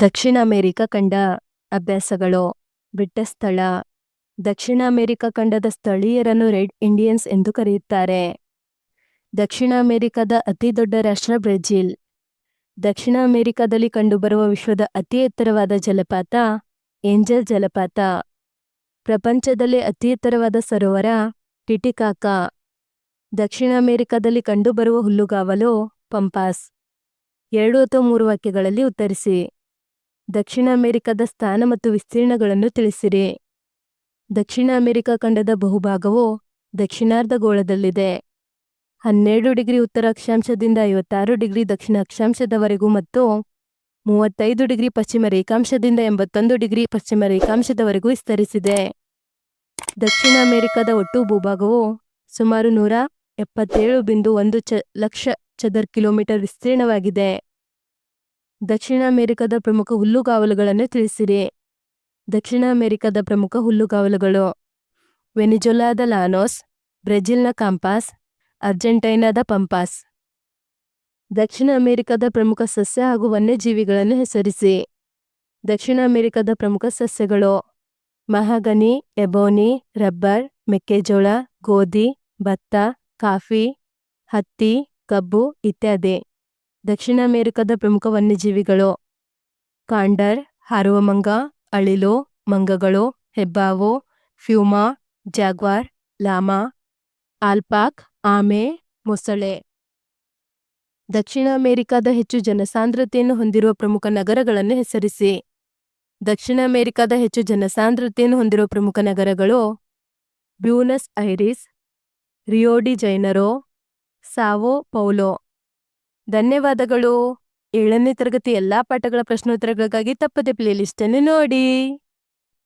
ದಕ್ಷಿಣ America ಖಂಡ ಅಭ್ಯಾಸಗಳು ಬಿಟ್ಟ ಸ್ಥಳ. ದಕ್ಷಿಣ ಅಮೆರಿಕ ಖಂಡದ ಸ್ಥಳೀಯರನ್ನು ರೆಡ್ ಇಂಡಿಯನ್ಸ್ ಎಂದು ಕರೆಯುತ್ತಾರೆ. ದಕ್ಷಿಣ ಅಮೆರಿಕದ ಅತಿ ದೊಡ್ಡ ರಾಷ್ಟ್ರ ಬ್ರೆಜಿಲ್. ದಕ್ಷಿಣ ಅಮೆರಿಕದಲ್ಲಿ ಕಂಡುಬರುವ ವಿಶ್ವದ ಅತಿ ಎತ್ತರವಾದ ಜಲಪಾತ ಏಂಜಲ್ ಜಲಪಾತ. ಪ್ರಪಂಚದಲ್ಲಿ ಅತಿ ಎತ್ತರವಾದ ಸರೋವರ ಟಿಟಿಕಾಕ. ದಕ್ಷಿಣ ಅಮೆರಿಕದಲ್ಲಿ ಕಂಡುಬರುವ ಹುಲ್ಲುಗಾವಲು ಪಂಪಾಸ್. ಎರಡು ಅಥವಾ ಮೂರು ವಾಕ್ಯಗಳಲ್ಲಿ ಉತ್ತರಿಸಿ. ದಕ್ಷಿಣ ಅಮೆರಿಕದ ಸ್ಥಾನ ಮತ್ತು ವಿಸ್ತೀರ್ಣಗಳನ್ನು ತಿಳಿಸಿರಿ. ದಕ್ಷಿಣ ಅಮೆರಿಕ ಖಂಡದ ಬಹುಭಾಗವು ದಕ್ಷಿಣಾರ್ಧಗೋಳದಲ್ಲಿದೆ. ಹನ್ನೆರಡು ಡಿಗ್ರಿ ಉತ್ತರ ಅಕ್ಷಾಂಶದಿಂದ ಐವತ್ತಾರು ಡಿಗ್ರಿ ದಕ್ಷಿಣ ಅಕ್ಷಾಂಶದವರೆಗೂ ಮತ್ತು ಮೂವತ್ತೈದು ಡಿಗ್ರಿ ಪಶ್ಚಿಮ ರೇಖಾಂಶದಿಂದ ಎಂಬತ್ತೊಂದು ಡಿಗ್ರಿ ಪಶ್ಚಿಮ ರೇಖಾಂಶದವರೆಗೂ ವಿಸ್ತರಿಸಿದೆ. ದಕ್ಷಿಣ ಅಮೆರಿಕದ ಒಟ್ಟು ಭೂಭಾಗವು ಸುಮಾರು ನೂರ ಎಪ್ಪತ್ತೇಳು ಬಿಂದು ಒಂದು ಚ ಲಕ್ಷ ಚದರ್ ಕಿಲೋಮೀಟರ್ ವಿಸ್ತೀರ್ಣವಾಗಿದೆ. ದಕ್ಷಿಣ ಅಮೆರಿಕದ ಪ್ರಮುಖ ಹುಲ್ಲುಗಾವಲುಗಳನ್ನು ತಿಳಿಸಿರಿ. ದಕ್ಷಿಣ ಅಮೆರಿಕದ ಪ್ರಮುಖ ಹುಲ್ಲುಗಾವಲುಗಳು ವೆನಿಜೊಲಾದ ಲಾನೋಸ್, ಬ್ರೆಜಿಲ್ನ ಕಾಂಪಾಸ್, ಅರ್ಜೆಂಟೈನಾದ ಪಂಪಾಸ್. ದಕ್ಷಿಣ ಅಮೆರಿಕದ ಪ್ರಮುಖ ಸಸ್ಯ ಹಾಗೂ ವನ್ಯಜೀವಿಗಳನ್ನು ಹೆಸರಿಸಿ. ದಕ್ಷಿಣ ಅಮೆರಿಕದ ಪ್ರಮುಖ ಸಸ್ಯಗಳು ಮಹಾಗನಿ, ಎಬೋನಿ, ರಬ್ಬರ್, ಮೆಕ್ಕೆಜೋಳ, ಗೋಧಿ, ಭತ್ತ, ಕಾಫಿ, ಹತ್ತಿ, ಕಬ್ಬು ಇತ್ಯಾದಿ. ದಕ್ಷಿಣ ಅಮೆರಿಕದ ಪ್ರಮುಖ ವನ್ಯಜೀವಿಗಳು ಕಾಂಡರ್ ಹಾರುವ ಮಂಗ ಅಳಿಲು, ಮಂಗಗಳು, ಹೆಬ್ಬಾವು, ಫ್ಯೂಮಾ, ಜಾಗ್ವಾರ್, ಲಾಮಾ, ಆಲ್ಪಾಕ್, ಆಮೆ, ಮೊಸಳೆ. ದಕ್ಷಿಣ ಅಮೆರಿಕದ ಹೆಚ್ಚು ಜನಸಾಂದ್ರತೆಯನ್ನು ಹೊಂದಿರುವ ಪ್ರಮುಖ ನಗರಗಳನ್ನು ಹೆಸರಿಸಿ. ದಕ್ಷಿಣ ಅಮೆರಿಕದ ಹೆಚ್ಚು ಜನಸಾಂದ್ರತೆಯನ್ನು ಹೊಂದಿರುವ ಪ್ರಮುಖ ನಗರಗಳು ಬ್ಯೂನಸ್ ಐರಿಸ್ ರಿಯೋಡಿ ಜೈನರೋ, ಸಾವೋ ಪೌಲೋ. ಧನ್ಯವಾದಗಳು. ಏಳನೇ ತರಗತಿ ಎಲ್ಲಾ ಪಾಠಗಳ ಪ್ರಶ್ನೋತ್ತರಗಳಿಗಾಗಿ ತಪ್ಪದೆ ಪ್ಲೇಲಿಸ್ಟ್ ಅನ್ನು ನೋಡಿ.